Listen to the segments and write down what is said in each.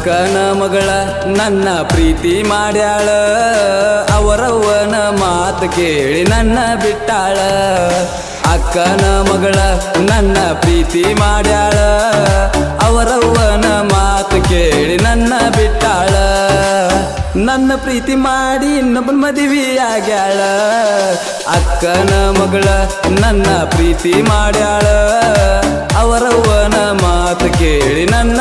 ಅಕ್ಕನ ಮಗಳ ನನ್ನ ಪ್ರೀತಿ ಮಾಡ್ಯಾಳ. ಅವರವ್ವನ ಮಾತು ಕೇಳಿ ನನ್ನ ಬಿಟ್ಟಾಳ. ಅಕ್ಕನ ಮಗಳ ನನ್ನ ಪ್ರೀತಿ ಮಾಡ್ಯಾಳ. ಅವರವ್ವನ ಮಾತು ಕೇಳಿ ನನ್ನ ಬಿಟ್ಟಾಳ. ನನ್ನ ಪ್ರೀತಿ ಮಾಡಿ ಇನ್ನೊಬ್ಬನ ಮದುವೆ ಆಗ್ಯಾಳ. ಅಕ್ಕನ ಮಗಳ ನನ್ನ ಪ್ರೀತಿ ಮಾಡ್ಯಾಳ. ಅವರವ್ವನ ಮಾತು ಕೇಳಿ ನನ್ನ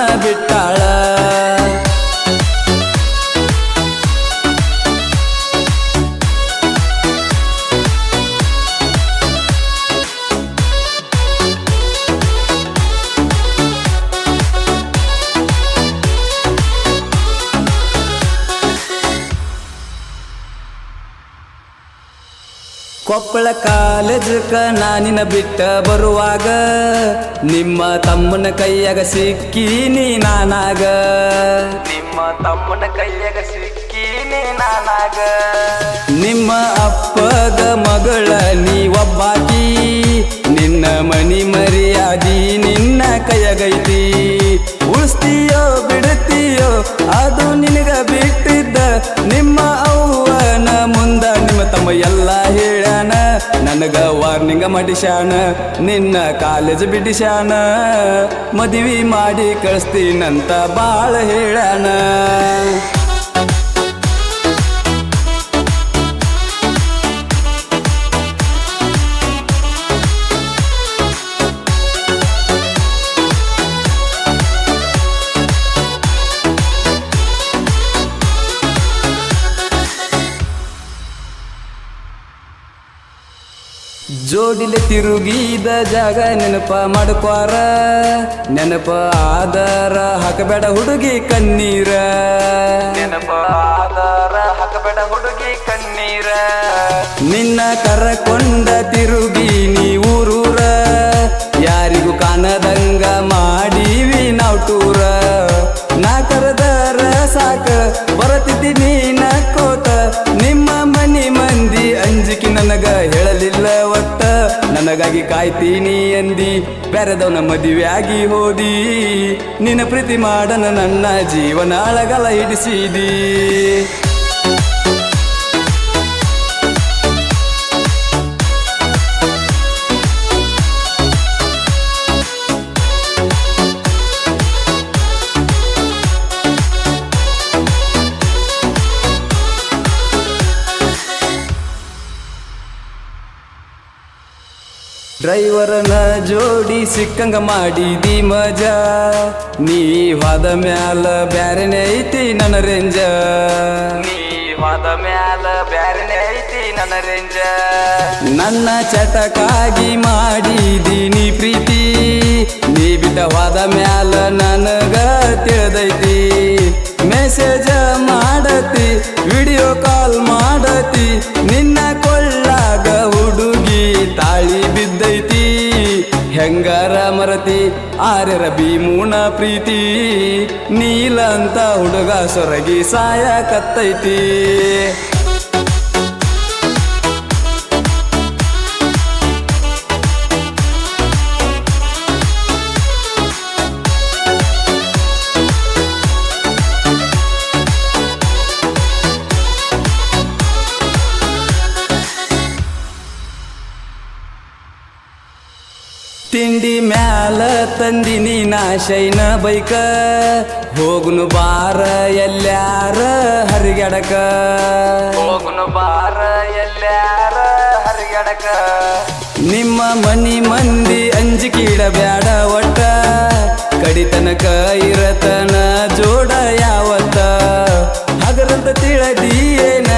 ಕೊಪ್ಪಳ ಕಾಲೇಜಕ್ಕ ನಾನಿನ ಬಿಟ್ಟ ಬರುವಾಗ ನಿಮ್ಮ ತಮ್ಮನ ಕೈಯಾಗ ಸಿಕ್ಕೀನಿ ನಾನಾಗ. ನಿಮ್ಮ ತಮ್ಮನ ಕೈಯಾಗ ಸಿಕ್ಕೀನಿ ನಾನಾಗ. ನಿಮ್ಮ ಅಪ್ಪಗ ಮಗಳ ನೀ ಒಬ್ಬಾಕಿ ನಿನ್ನ ಮನಿ ಮರ್ಯಾದಿ ನಿನ್ನ ಕೈಯಾಗೈತಿ. ನನಗ ವಾರ್ನಿಂಗ ಮಾಡಿಸ್ಯಾನ ನಿನ್ನ ಕಾಲೇಜ್ ಬಿಡಿಸ್ಯಾನ. ಮದುವೆ ಮಾಡಿ ಕಳಿಸ್ತೀನಂತ ಬಾಳ ಹೇಳ್ಯಾನ. ಜೋಡಿಲೆ ತಿರುಗಿದ ಜಾಗ ನೆನಪ ಮಾಡ್ಕ್ವಾರ ನೆನಪ ಆದಾರ ಹಾಕಬೇಡ ಹುಡುಗಿ ಕಣ್ಣೀರ. ನೆನಪ ಆದಾರ ಹಾಕಬೇಡ ಹುಡುಗಿ ಕಣ್ಣೀರ. ನಿನ್ನ ಕರಕೊಂಡ ತಿರುಗಿ ನನಗಾಗಿ ಕಾಯ್ತೀನಿ ಎಂದಿ. ಬೆರೆದವನ ಮದುವೆ ಆಗಿ ಹೋದಿ. ನಿನ್ನ ಪ್ರೀತಿ ಮಾಡನ ನನ್ನ ಜೀವನ ಅಳಗಲ ಹಿಡಿಸಿದಿ. ಡ್ರೈವರನ ಜೋಡಿ ಸಿಕ್ಕಂಗ ಮಾಡಿದಿ ಮಜಾ. ನೀ ವಾದ ಮ್ಯಾಲ ಬ್ಯಾರೆನೆ ಐತಿ ನನ್ನ ರೇಂಜ. ನೀ ಹೋದ ಮ್ಯಾಲ ಬ್ಯಾರೆನೆ ಐತಿ ನನ್ನ ರೇಂಜ. ನನ್ನ ಚಟಕಾಗಿ ಮಾಡಿದೀನಿ ನೀ ಪ್ರೀತಿ. ನೀ ಬಿಟ್ಟ ವಾದ ಮ್ಯಾಲ ನನಗ ತಿಳಿದೈತಿ. ಮೆಸೇಜ ಮಾಡತಿ ವಿಡಿಯೋ ಹೆಂಗಾರ ಮರತಿ ಆರ್ಯರ ಭೀಮೂನ ಪ್ರೀತಿ. ನೀಲ ಅಂತ ಹುಡುಗ ಸೊರಗಿ ಸಾಯ ಕತ್ತೈತಿ ತಿಂಡಿ ಮ್ಯಾಲ ತಂದಿನಿ ನಾ ಶೈನ ಬೈಕ. ಹೋಗುನು ಬಾರ ಎಲ್ಲ್ಯಾರ ಹರಿಗಡಕ. ಹೋಗುನು ಬಾರ ಎಲ್ಲ್ಯಾರ ಹರಿಗಡಕ. ನಿಮ್ಮ ಮನಿ ಮಂದಿ ಅಂಜಿಕಿಡ ಬ್ಯಾಡ ಒಟ್ಟ. ಕಡಿತನಕ ಇರತನ ಜೋಡ ಯಾವತ್ತ. ಹಗರಂತ ತಿಳದಿಯೇನ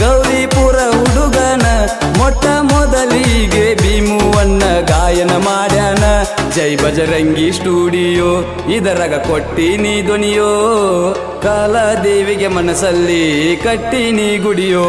ಗೌರಿಪುರ ಹುಡುಗನ. ಮೊಟ್ಟ ಮೊದಲಿಗೆ ಭೀಮುವನ್ನ ಗಾಯನ ಮಾಡ್ಯಾನ ಜೈ ಬಜರಂಗಿ ಸ್ಟುಡಿಯೋ ಇದರಗ ಕೊಟ್ಟಿನಿ ಧ್ವನಿಯೋ ಕಾಲದೇವಿಗೆ ಮನಸ್ಸಲ್ಲಿ ಕಟ್ಟಿನಿ ಗುಡಿಯೋ.